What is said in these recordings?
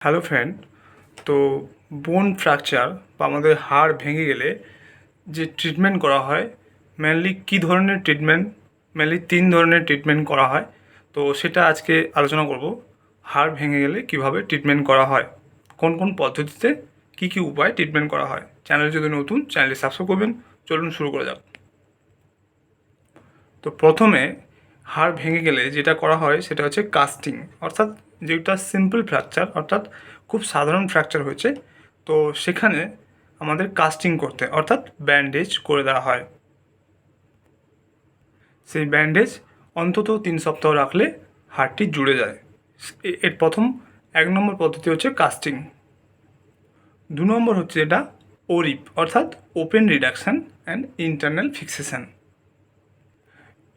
Hello friend, তো বোন fracture বা আমাদের হাড় ভেঙে গেলে যে ট্রিটমেন্ট করা হয় মেনলি কী ধরনের ট্রিটমেন্ট মেনলি তিন ধরনের ট্রিটমেন্ট করা হয়, তো সেটা আজকে আলোচনা করব। হাড় ভেঙে গেলে কীভাবে ট্রিটমেন্ট করা হয়, কোন কোন পদ্ধতিতে কী কী উপায় ট্রিটমেন্ট করা হয়। চ্যানেল যদি নতুন, চ্যানেলটি সাবস্ক্রাইব করবেন। চলুন শুরু করা যাক। তো প্রথমে হাড় ভেঙে গেলে যেটা করা হয়, সেটা হচ্ছে কাস্টিং অর্থাৎ যেটা সিম্পল ফ্র্যাকচার অর্থাৎ খুব সাধারণ ফ্র্যাকচার হয়েছে, তো সেখানে আমাদের কাস্টিং করতে, অর্থাৎ ব্যান্ডেজ করে দেওয়া হয়। সেই ব্যান্ডেজ অন্তত তিন সপ্তাহ রাখলে হাড়টি জুড়ে যায়। এর প্রথম এক নম্বর পদ্ধতি হচ্ছে কাস্টিং দু নম্বর হচ্ছে এটা ওরিপ অর্থাৎ open reduction and internal fixation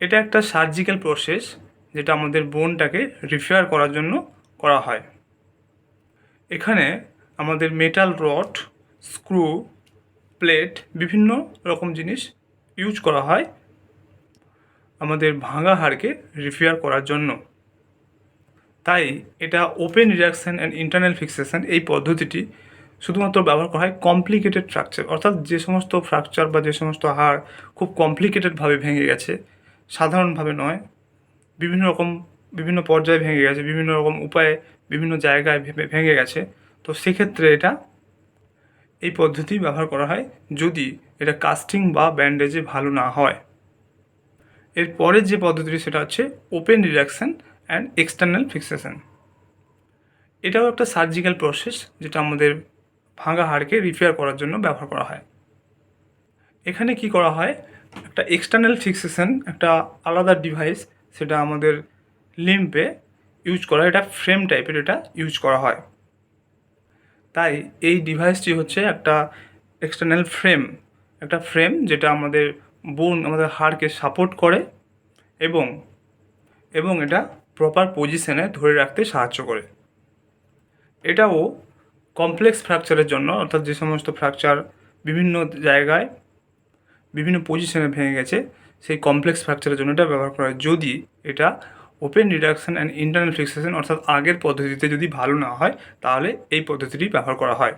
এটা একটা সার্জিক্যাল প্রসেস যেটা আমাদের বোনটাকে রিপেয়ার করার জন্য করা হয়। এখানে আমাদের মেটাল রড স্ক্রু প্লেট বিভিন্ন রকম জিনিস ইউজ করা হয় আমাদের ভাঙা হাড়কে রিপেয়ার করার জন্য। তাই এটা open reduction and internal fixation এই পদ্ধতিটি শুধুমাত্র ব্যবহার করা হয় কমপ্লিকেটেড ফ্র্যাকচার অর্থাৎ যে সমস্ত ফ্র্যাকচার বা যে সমস্ত হাড় খুব কমপ্লিকেটেডভাবে ভেঙে গেছে, সাধারণভাবে নয়। বিভিন্ন রকম বিভিন্ন পর্যায়ে ভেঙে গেছে, বিভিন্ন রকম উপায়ে বিভিন্ন জায়গায় ভেঙে গেছে। তো সেক্ষেত্রে এটা, এই পদ্ধতি ব্যবহার করা হয় যদি এটা কাস্টিং বা ব্যান্ডেজে ভালো না হয়। এর পরের যে পদ্ধতিটি সেটা হচ্ছে open reduction and external fixation এটাও একটা সার্জিক্যাল প্রসেস যেটা আমাদের ভাঙা হাড়কে রিপেয়ার করার জন্য ব্যবহার করা হয়। এখানে কি করা হয়? একটা এক্সটার্নাল ফিক্সেশন একটা আলাদা ডিভাইস সেটা আমাদের লিম্পে ইউজ করা। এটা ফ্রেম টাইপের এটা ইউজ করা হয় তাই এই ডিভাইসটি হচ্ছে একটা এক্সটার্নাল ফ্রেম একটা ফ্রেম যেটা আমাদের বোন আমাদের হাড়কে সাপোর্ট করে এবং এবং এটা প্রপার পজিশনে ধরে রাখতে সাহায্য করে এটাও কমপ্লেক্স ফ্র্যাকচারের জন্য, অর্থাৎ যে সমস্ত ফ্র্যাকচার বিভিন্ন জায়গায়, বিভিন্ন পজিশনে ভেঙে গেছে সেই কমপ্লেক্স ফ্র্যাকচারের জন্য এটা ব্যবহার করা হয়। যদি এটা open reduction and internal fixation অর্থাৎ আগের পদ্ধতিতে যদি ভালো না হয়, তাহলে এই পদ্ধতিটি ব্যবহার করা হয়।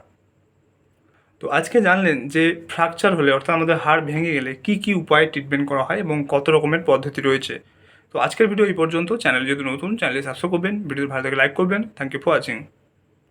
তো আজকে জানলেন যে ফ্র্যাকচার হলে অর্থাৎ আমাদের হাড় ভেঙে গেলে কি কি উপায়ে ট্রিটমেন্ট করা হয় এবং কত রকমের পদ্ধতি রয়েছে। তো আজকের ভিডিও এই পর্যন্ত। চ্যানেল যদি নতুন চ্যানেলে সাবস্ক্রাইব করবেন ভিডিও ভালো থেকে লাইক করবেন। Thank you for watching